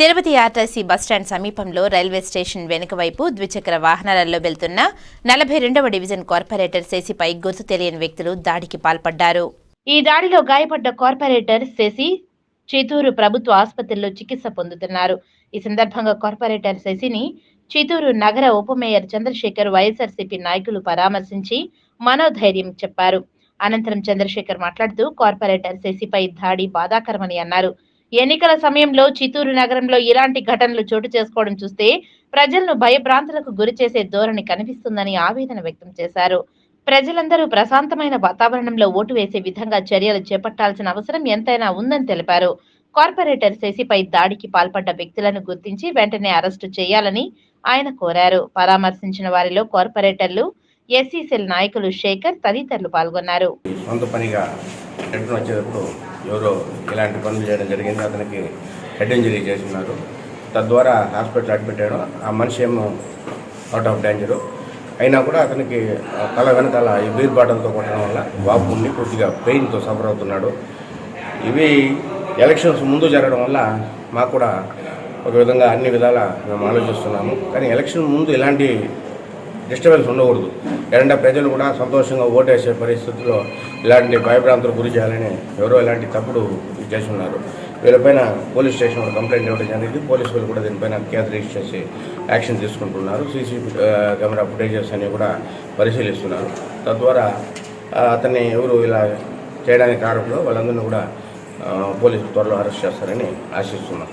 Tirupati RTC bus stand సమీపంలో railway station వెనుక వైపు ద్విచక్ర వాహనాలలో వెళ్తున్న నలభై రెండవ డివిజన్ కార్పొరేటర్ శశిపై గుర్తు తెలియని వ్యక్తులు దాడికి పాల్పడ్డారు. ఈ దాడిలో గాయపడ్డ కార్పొరేటర్ శశి చిత్తూరు ప్రభుత్వ ఆసుపత్రిలో చికిత్స పొందుతున్నారు. ఈ సందర్భంగా కార్పొరేటర్ శశిని చిత్తూరు నగర ఉప మేయర్ చంద్రశేఖర్ వైఎస్ఆర్సీపీ నాయకులు పరామర్శించి మనోధైర్యం చెప్పారు. అనంతరం చంద్రశేఖర్ మాట్లాడుతూ కార్పొరేటర్ శశిపై దాడి బాధాకరమని అన్నారు. ఎన్నికల సమయంలో చిత్తూరు నగరంలో ఇలాంటి ఘటనలు చోటు చేసుకోవడం చూస్తే ప్రజలను భయభ్రాంతులకు గురి చేసే ధోరణి కనిపిస్తుందని ఆవేదన వ్యక్తం చేశారు. ప్రజలందరూ ప్రశాంతమైన వాతావరణంలో ఓటు వేసే విధంగా చర్యలు చేపట్టాల్సిన అవసరం ఎంతైనా ఉందని తెలిపారు. కార్పొరేటర్ శశిపై దాడికి పాల్పడ్డ వ్యక్తులను గుర్తించి వెంటనే అరెస్టు చేయాలని ఆయన కోరారు. పరామర్శించిన వారిలో కార్పొరేటర్లు ఎస్సీ సెల్ నాయకులు శేఖర్ తదితరులు పాల్గొన్నారు. సొంత పనిగా రిటర్న్ వచ్చేటప్పుడు ఎవరో ఇలాంటి పనులు చేయడం జరిగింది. అతనికి హెడ్ ఇంజరీ చేస్తున్నారు. తద్వారా హాస్పిటల్ అడ్మిట్ అయ్యాడు. ఆ మనిషి ఏమో అవుట్ ఆఫ్ డేంజరు అయినా కూడా అతనికి తల వెనకాల ఈ బీర్ బాటలతో కొట్టడం వల్ల వాపు ఉండి కొద్దిగా పెయిన్తో సఫర్ అవుతున్నాడు. ఇవి ఎలక్షన్స్ ముందు జరగడం వల్ల మాకు కూడా ఒక విధంగా అన్ని విధాలా మేము ఆలోచిస్తున్నాము. కానీ ఎలక్షన్ ముందు ఇలాంటి డిస్టర్బెన్స్ ఉండకూడదు. ఏదంటే ప్రజలు కూడా సంతోషంగా ఓటేసే పరిస్థితుల్లో ఇలాంటి భయభ్రాంతులు గురి చేయాలని ఎవరో ఇలాంటి తప్పుడు చేస్తున్నారు. వీళ్ళపైన పోలీస్ స్టేషన్ కంప్లైంట్ ఇవ్వడం జరిగింది. పోలీసు వాళ్ళు కూడా దీనిపైన కేసు రిజిస్టర్ చేసి యాక్షన్ తీసుకుంటున్నారు. సీసీ కెమెరా ఫుటేజెస్ అన్ని కూడా పరిశీలిస్తున్నారు. తద్వారా అతన్ని ఎవరు ఇలా చేయడానికి కారణంలో వాళ్ళందరినీ కూడా పోలీసులు త్వరలో అరెస్ట్ చేస్తారని ఆశిస్తున్నారు